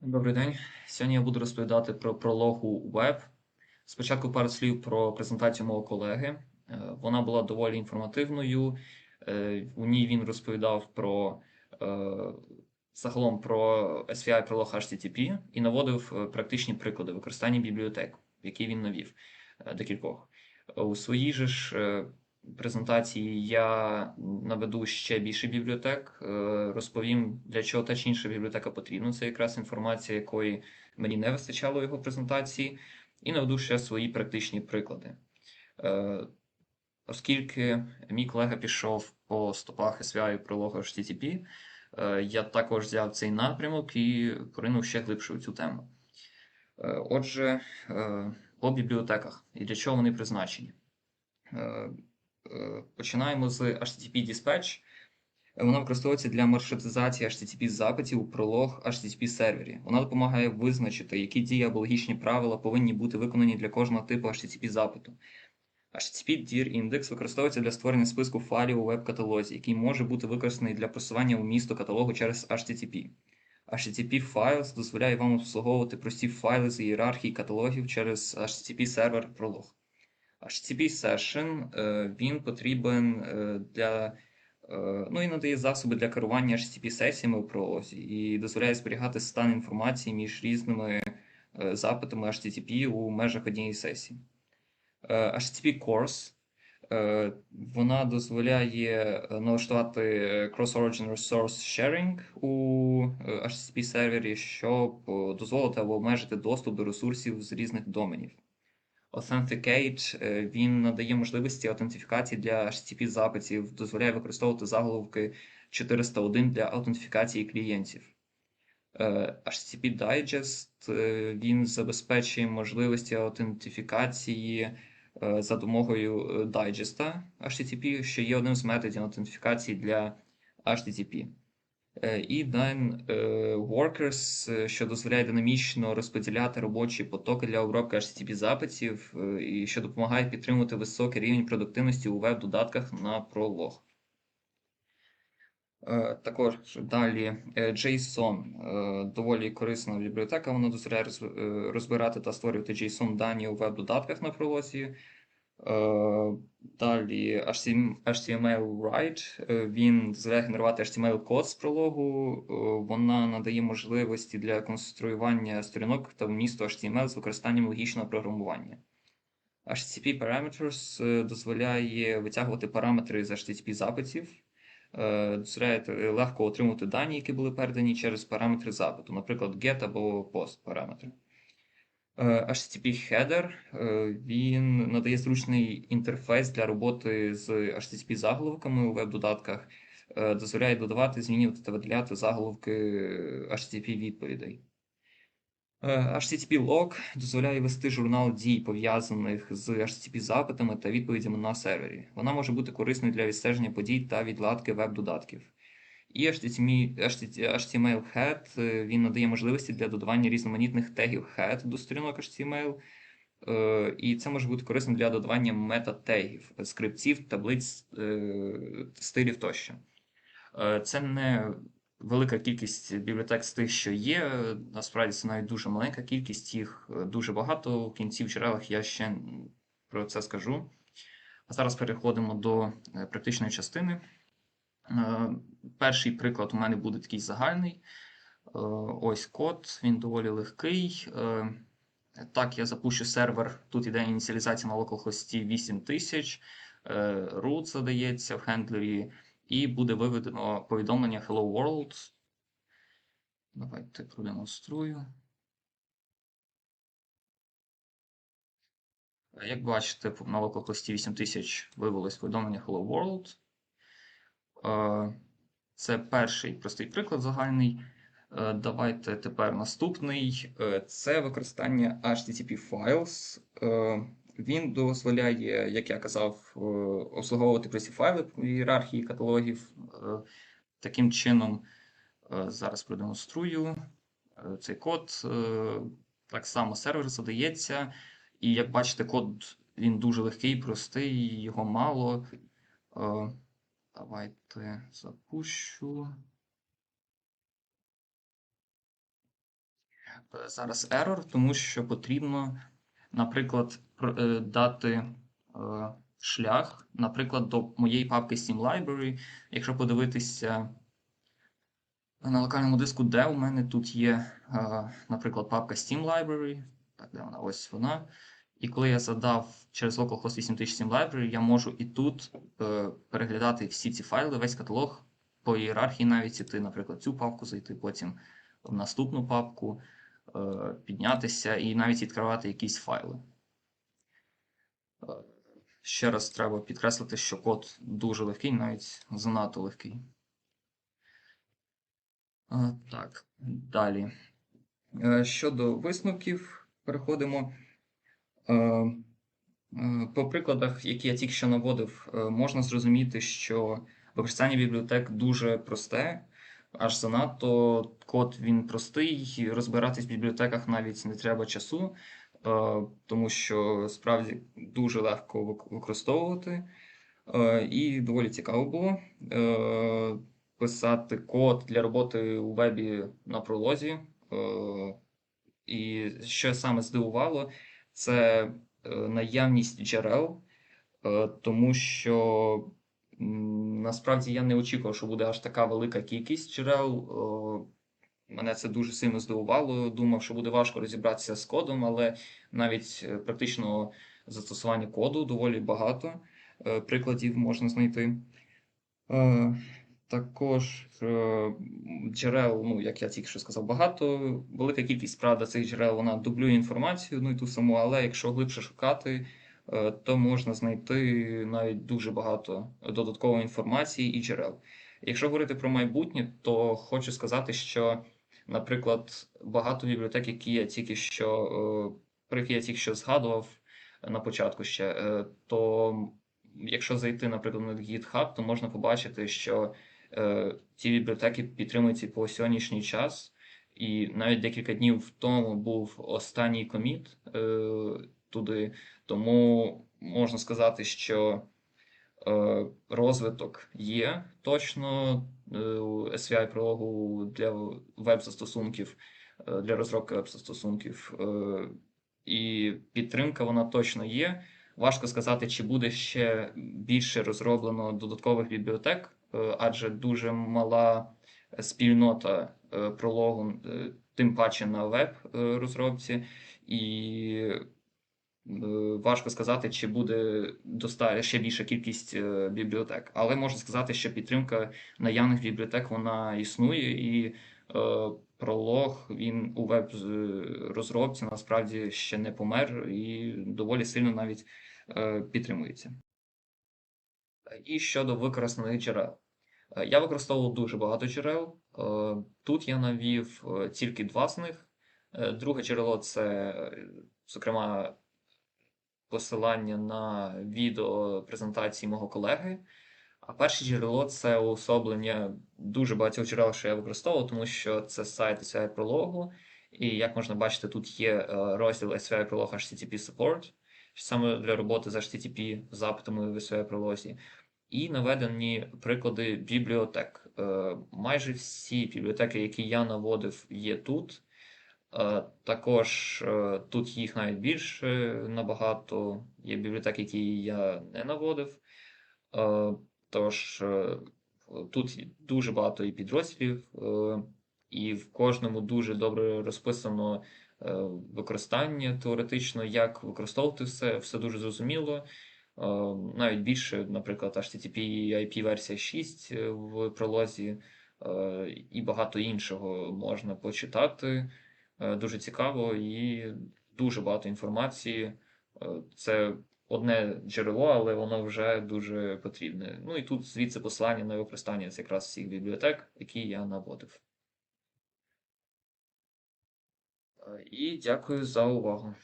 Добрий день. Сьогодні я буду розповідати про прологу Web. Спочатку пару слів про презентацію мого колеги. Е, Вона була доволі інформативною. Е, У ній він розповідав про е, загалом про SVI пролог HTTP і наводив практичні приклади використання бібліотек, які він навів декількох. У своїй же ж презентації я наведу ще більше бібліотек, е, розповім, для чого та чи інша бібліотека потрібна. Це якраз інформація, якої мені не вистачало його презентації, і наведу ще свої практичні приклади. Е, Оскільки мій колега пішов по стопах SVI і прологу HTTP, е, я також взяв цей напрямок і поринув ще глибше у цю тему. Отже, по бібліотеках і для чого вони призначені. Починаємо з HTTP Dispatch. Вона використовується для маршрутизації HTTP запитів у пролог HTTP сервері. Вона допомагає визначити, які дії або логічні правила повинні бути виконані для кожного типу HTTP запиту. HTTP Dir Index використовується для створення списку файлів у веб-каталозі, який може бути використаний для просування у місто каталогу через HTTP. HTTP Files дозволяє вам обслуговувати прості файли з ієрархії каталогів через HTTP сервер пролог. HTTP Session е, він потрібен е, для е, ну і надає засоби для керування HTTP сесіями у пролозі і дозволяє зберігати стан інформації між різними запитами HTTP у межах однієї сесії. HTTP Course вона дозволяє налаштувати Cross-Origin Resource Sharing у HTTP сервері, щоб дозволити або обмежити доступ до ресурсів з різних доменів. Authenticate е, він надає можливості аутентифікації для HTTP запитів, дозволяє використовувати заголовки 401 для аутентифікації клієнтів. Е, HTTP Digest е, він забезпечує можливості аутентифікації за допомогою дайджеста HTTP, що є одним з методів аутентифікації для HTTP. Е, І Dyn е, Workers, е, що дозволяє динамічно розподіляти робочі потоки для обробки HTTP запитів і що допомагає підтримувати високий рівень продуктивності у веб-додатках на пролог. Також далі JSON доволі корисна бібліотека. Вона дозволяє розбирати та створювати JSON дані у веб-додатках на пролозі. Е, Далі HTML Write, е, він дозволяє генерувати HTML-код з прологу. Е, Вона надає можливості для конструювання сторінок та вмісту HTML з використанням логічного програмування. HTTP Parameters дозволяє витягувати параметри з HTTP запитів, дозволяє легко отримувати дані, які були передані через параметри запиту, наприклад, get або post параметри. Е, HTTP Header е, він надає зручний інтерфейс для роботи з HTTP заголовками у веб-додатках, е, дозволяє додавати, змінювати та видаляти заголовки HTTP відповідей. Е, HTTP Log дозволяє вести журнал дій, пов'язаних з HTTP запитами та відповідями на сервері. Вона може бути корисною для відстеження подій та відладки веб-додатків. І HTML Head е, він надає можливості для додавання різноманітних тегів head до сторінок HTML. Е, І це може бути корисним для додавання мета-тегів, скрипців, таблиць, е, стилів тощо. Це не велика кількість бібліотек з тих, що є. Насправді це навіть дуже маленька кількість, їх дуже багато. В кінці в джерелах я ще про це скажу. А зараз переходимо до практичної частини. Е, Перший приклад у мене буде такий загальний. Е, Ось код, він доволі легкий. Е, Так, я запущу сервер. Тут іде ініціалізація на localhost 8000, е, root задається в хендлері, і буде виведено повідомлення Hello World. Давайте продемонструю. Як бачите, на localhost 8000 вивелось повідомлення Hello World. Е, Це перший простий приклад загальний. Е, Давайте тепер наступний. Е, Це використання HTTP Files. Він дозволяє, як я казав, обслуговувати прості файли в ієрархії каталогів. Таким чином, зараз продемонструю цей код. Так само сервер задається. І як бачите, код він дуже легкий, простий, його мало. Давайте запущу. е, зараз error, тому що потрібно, наприклад, е, дати е, шлях, наприклад, до моєї папки Steam Library. Якщо подивитися на локальному диску, де у мене тут є, наприклад, папка Steam Library. Так, де вона? Ось вона. І коли я задав через localhost 8000 Steam Library, я можу і тут е, переглядати всі ці файли, весь каталог по ієрархії навіть іти, наприклад, цю папку зайти, потім в наступну папку, е, піднятися і навіть відкривати якісь файли. Е, Ще раз треба підкреслити, що код дуже легкий, навіть занадто легкий. Е, Так, далі. Е, Щодо висновків, переходимо. Е, е, По прикладах, які я тільки що наводив, е, можна зрозуміти, що використання бібліотек дуже просте, аж занадто код він простий, розбиратись в бібліотеках навіть не треба часу, тому що справді дуже легко використовувати. І доволі цікаво було писати код для роботи у вебі на пролозі. І що саме здивувало, це е, наявність джерел, е, тому що насправді я не очікував, що буде аж така велика кількість джерел. Е, Мене це дуже сильно здивувало. Думав, що буде важко розібратися з кодом, але навіть практичного застосування коду доволі багато прикладів можна знайти. Також е, джерел, ну, як я тільки що сказав, багато. Велика кількість, правда, цих джерел вона дублює інформацію, ну і ту саму, але якщо глибше шукати, е, то можна знайти навіть дуже багато додаткової інформації і джерел. Якщо говорити про майбутнє, то хочу сказати, що, наприклад, багато бібліотек, які я тільки що, е, про які я тільки що згадував на початку ще, то якщо зайти, наприклад, на GitHub, то можна побачити, що ці бібліотеки підтримуються по сьогоднішній час. І навіть декілька днів тому був останній коміт е, туди, тому можна сказати, що е, розвиток є точно е, SVI прологу для веб-застосунків, е, для розробки веб-застосунків. Е, і підтримка вона точно є. Важко сказати, чи буде ще більше розроблено додаткових бібліотек, е, адже дуже мала спільнота е, прологу, е, тим паче на веб-розробці, і е, важко сказати, чи буде ще більша кількість е, бібліотек. Але можна сказати, що підтримка наявних бібліотек вона існує, і е, пролог він у веб-розробці насправді ще не помер і доволі сильно навіть е, підтримується. І щодо використаних джерел. Е, Я використовував дуже багато джерел. Е, Тут я навів е, тільки два з них. Друге джерело це, зокрема, посилання на відео презентації мого колеги. А перше джерело це уособлення дуже багатьох джерел, що я використовував, тому що це сайт SVI прологу. І як можна бачити, тут є розділ SVI пролог HTTP Support, саме для роботи з HTTP запитами в SVI пролозі. І наведені приклади бібліотек. Е, Майже всі бібліотеки, які я наводив, є тут. Е, Також е, тут їх навіть більше набагато. Є бібліотеки, які я не наводив. Тож тут дуже багато і підрозділів, і в кожному дуже добре розписано використання теоретично, як використовувати все, все дуже зрозуміло. Е, Навіть більше, наприклад, HTTP IP версія 6 е, в пролозі е, і багато іншого можна почитати. Е, Дуже цікаво і дуже багато інформації. Е, Це одне джерело, але воно вже дуже потрібне. Ну і тут звідси посилання на використання це якраз всіх бібліотек, які я наводив. Е, І дякую за увагу.